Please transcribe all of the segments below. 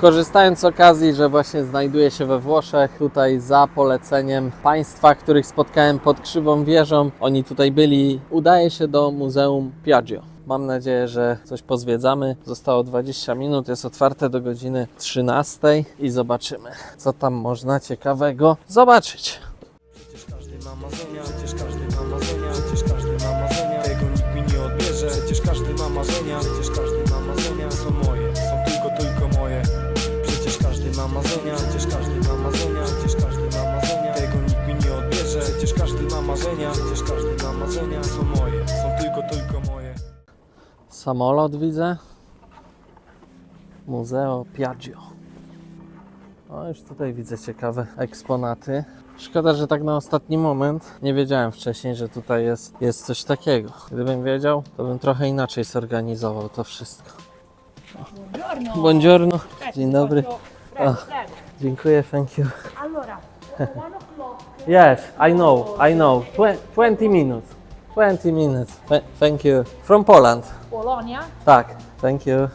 Korzystając z okazji, że właśnie znajduję się we Włoszech, tutaj za poleceniem państwa, których spotkałem pod Krzywą Wieżą, oni tutaj byli, udaję się do Muzeum Piaggio. Mam nadzieję, że coś pozwiedzamy. Zostało 20 minut, jest otwarte do godziny 13 i zobaczymy, co tam można ciekawego zobaczyć. Przecież każdy ma marzenia, przecież każdy ma marzenia, przecież każdy ma marzenia, tego nikt mi nie odbierze. Przecież każdy ma marzenia, przecież każdy ma marzenia, są moje, są tylko, tylko moje. Przecież każdy przecież każdy tego nikt mi nie odbierze. Przecież każdy ma marzenia, przecież każdy są moje, są tylko, tylko moje. Samolot widzę. Muzeo Piaggio. O, już tutaj widzę ciekawe eksponaty. Szkoda, że tak na ostatni moment nie wiedziałem wcześniej, że tutaj jest, jest coś takiego. Gdybym wiedział, to bym trochę inaczej zorganizował to wszystko. Buongiorno. Buongiorno. Dzień dobry. Dziękuję, thank you. Allora, one o'clock. Yes, I know, I know. Twe- 20 minutes. 20 minutes. Th- Thank you. From Poland. Polonia. Tak, thank you.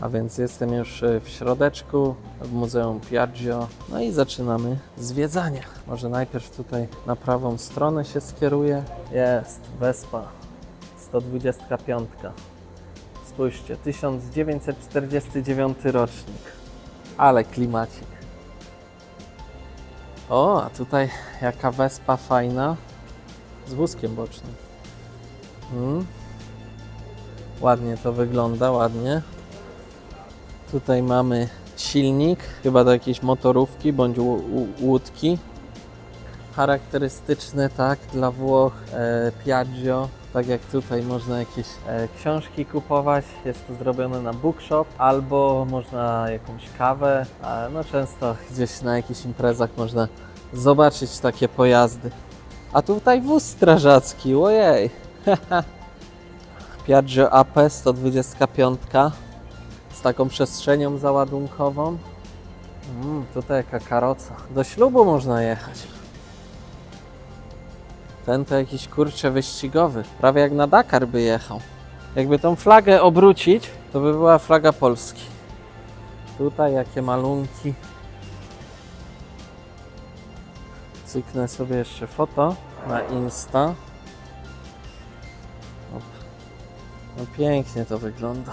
A więc jestem już y, w środeczku, w Muzeum Piaggio. No i zaczynamy zwiedzanie. Może najpierw tutaj na prawą stronę się skieruję. Jest, Vespa 125. Spójrzcie, 1949 rocznik. Ale klimacik. O, a tutaj jaka Vespa fajna z wózkiem bocznym. Hmm. Ładnie to wygląda, ładnie. Tutaj mamy silnik, chyba do jakiejś motorówki bądź łódki. Charakterystyczne, tak, dla Włoch, e, Piaggio. Tak jak tutaj można jakieś e, książki kupować, jest to zrobione na bookshop, albo można jakąś kawę, a no często gdzieś na jakichś imprezach można zobaczyć takie pojazdy. A tutaj wóz strażacki, ojej! Piaggio AP 125 z taką przestrzenią załadunkową. Mm, tutaj jaka karoca. Do ślubu można jechać. Ten to jakiś kurcze wyścigowy. Prawie jak na Dakar by jechał. Jakby tą flagę obrócić, to by była flaga Polski. Tutaj jakie malunki. Cyknę sobie jeszcze foto na Insta. No pięknie to wygląda.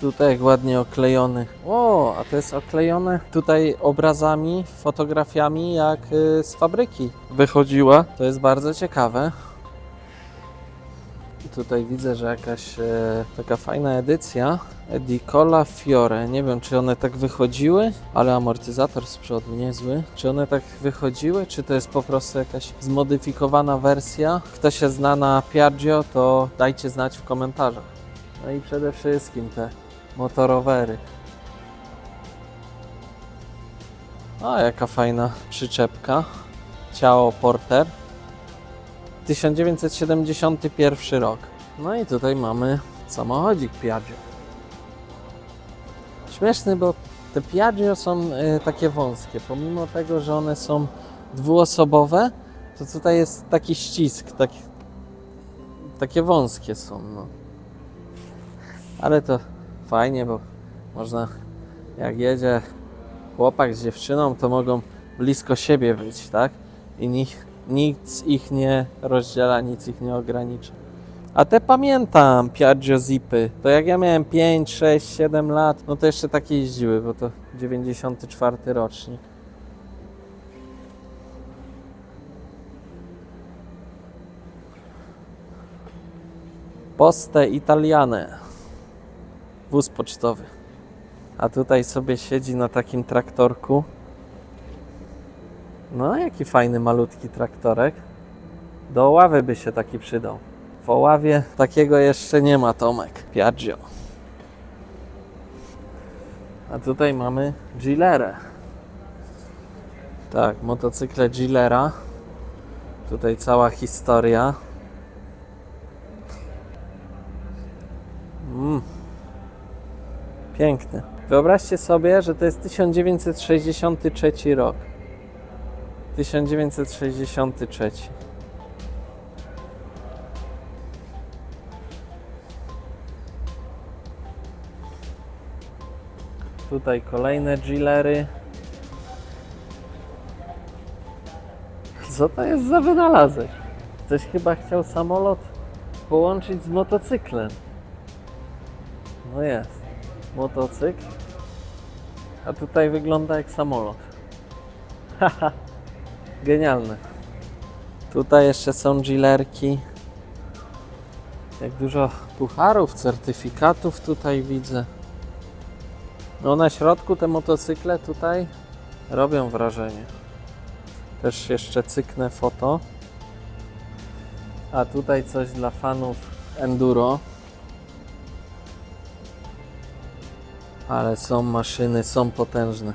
Tutaj jak ładnie oklejony. O, a to jest oklejone tutaj obrazami, fotografiami jak y, z fabryki wychodziła. To jest bardzo ciekawe. Tutaj widzę, że jakaś e, taka fajna edycja Edicola Fiore. Nie wiem, czy one tak wychodziły, ale amortyzator z przodu niezły. Czy one tak wychodziły, czy to jest po prostu jakaś zmodyfikowana wersja? Kto się zna na Piaggio, to dajcie znać w komentarzach. No i przede wszystkim te motorowery. O, jaka fajna przyczepka. Ciało Porter. 1971 rok. No i tutaj mamy samochodzik Piaggio. Śmieszny, bo te Piaggio są e, takie wąskie. Pomimo tego, że one są dwuosobowe, to tutaj jest taki ścisk, taki, takie wąskie są. No. Ale to fajnie, bo można, jak jedzie chłopak z dziewczyną, to mogą blisko siebie być, tak? I nich, nic ich nie rozdziela, nic ich nie ogranicza. A te pamiętam, Piaggio Zipy. To jak ja miałem 5, 6, 7 lat, no to jeszcze takie jeździły, bo to 94 rocznik. Poste Italiane. Wóz pocztowy. A tutaj sobie siedzi na takim traktorku. No, jaki fajny, malutki traktorek. Do Oławy by się taki przydał. W Oławie takiego jeszcze nie ma, Tomek. Piaggio. A tutaj mamy Gilerę. Tak, motocykle Gilera. Tutaj cała historia. Piękny. Wyobraźcie sobie, że to jest 1963 rok. 1963. Tutaj kolejne Gillery. Co to jest za wynalazek? Ktoś chyba chciał samolot połączyć z motocyklem. No jest. Motocykl. A tutaj wygląda jak samolot. Haha. Genialne. Tutaj jeszcze są Gillerki. Jak dużo pucharów, certyfikatów tutaj widzę. No na środku te motocykle tutaj robią wrażenie. Też jeszcze cyknę foto. A tutaj coś dla fanów enduro. Ale są maszyny, są potężne.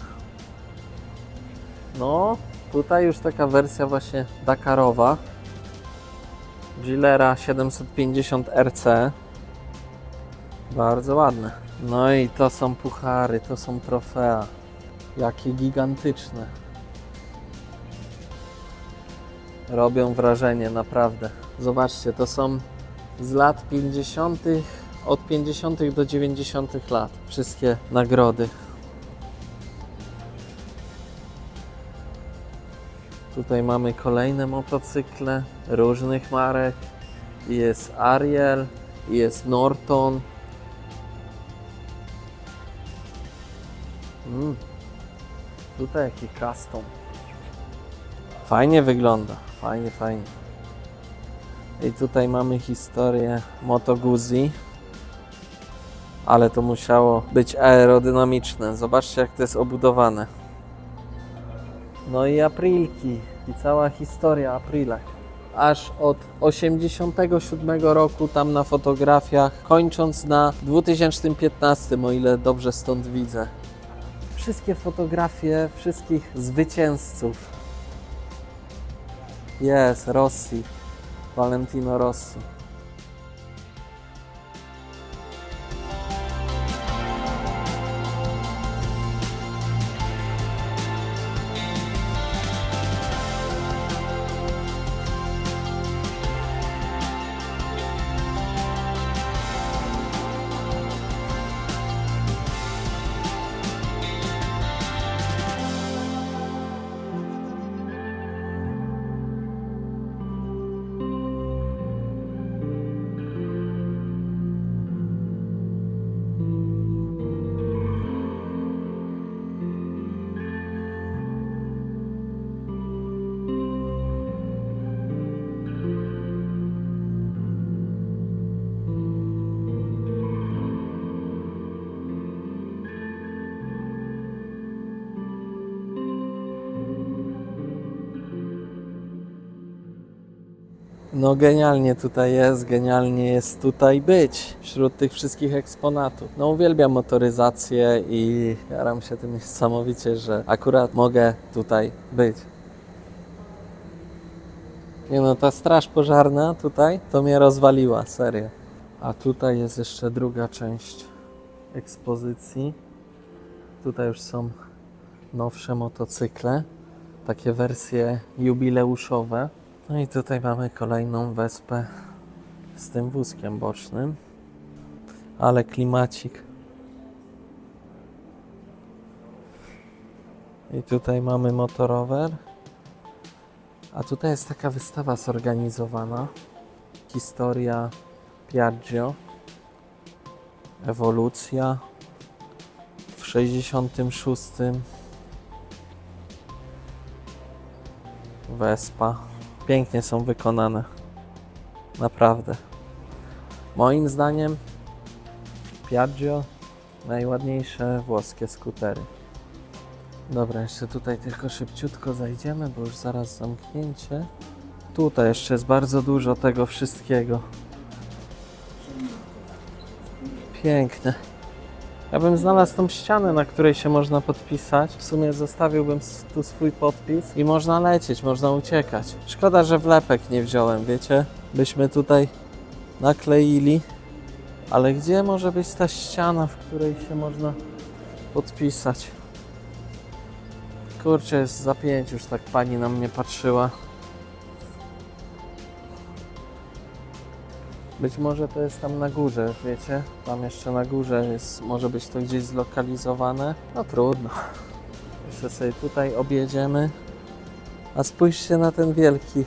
No, tutaj już taka wersja właśnie Dakarowa. Gilera 750 RC. Bardzo ładne. No i to są puchary, to są trofea. Jakie gigantyczne. Robią wrażenie, naprawdę. Zobaczcie, to są z lat 50., od 50. do 90. lat. Wszystkie nagrody. Tutaj mamy kolejne motocykle różnych marek. Jest Ariel, jest Norton. Mm. Tutaj jaki custom. Fajnie wygląda, fajnie, fajnie. I tutaj mamy historię Moto Guzzi. Ale to musiało być aerodynamiczne. Zobaczcie jak to jest obudowane. No i Aprilki i cała historia Aprilek. Aż od 87 roku tam na fotografiach, kończąc na 2015, o ile dobrze stąd widzę. Wszystkie fotografie wszystkich zwycięzców. Jest, Rossi. Valentino Rossi. No genialnie tutaj jest, genialnie jest tutaj być wśród tych wszystkich eksponatów. No uwielbiam motoryzację i jaram się tym niesamowicie, że akurat mogę tutaj być. Nie no, ta straż pożarna tutaj to mnie rozwaliła, serio. A tutaj jest jeszcze druga część ekspozycji. Tutaj już są nowsze motocykle, takie wersje jubileuszowe. No i tutaj mamy kolejną wespę z tym wózkiem bocznym. Ale klimacik. I tutaj mamy motorower. A tutaj jest taka wystawa zorganizowana. Historia Piaggio. Ewolucja w 66. Wespa. Pięknie są wykonane. Naprawdę. Moim zdaniem Piaggio najładniejsze włoskie skutery. Dobra, jeszcze tutaj tylko szybciutko zajdziemy, bo już zaraz zamknięcie. Tutaj jeszcze jest bardzo dużo tego wszystkiego. Piękne. Ja bym znalazł tą ścianę, na której się można podpisać. W sumie zostawiłbym tu swój podpis i można lecieć, można uciekać. Szkoda, że wlepek nie wziąłem, wiecie? Byśmy tutaj nakleili. Ale gdzie może być ta ściana, w której się można podpisać? Kurczę, jest za pięć, już tak pani na mnie patrzyła. Być może to jest tam na górze, wiecie? Tam jeszcze na górze jest, może być to gdzieś zlokalizowane. No trudno. Jeszcze sobie tutaj objedziemy. A spójrzcie na ten wielki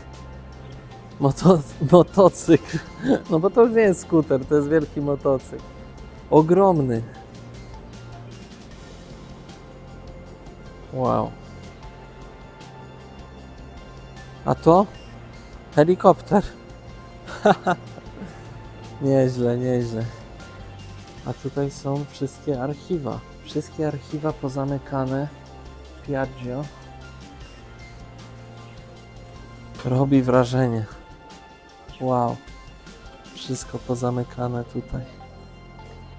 moto, motocykl. No bo to już nie jest skuter, to jest wielki motocykl. Ogromny. Wow. A to? Helikopter. nieźle, nieźle. A tutaj są wszystkie archiwa. Wszystkie archiwa pozamykane. Piaggio. Robi wrażenie. Wow. Wszystko pozamykane tutaj.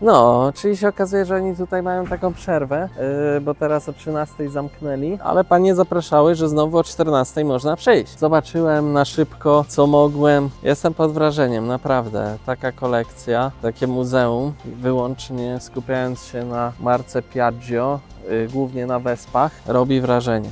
No, czyli się okazuje, że oni tutaj mają taką przerwę, yy, bo teraz o 13 zamknęli, ale panie zapraszały, że znowu o 14 można przyjść. Zobaczyłem na szybko, co mogłem. Jestem pod wrażeniem, naprawdę. Taka kolekcja, takie muzeum, wyłącznie skupiając się na marce Piaggio, yy, głównie na Wespach, robi wrażenie.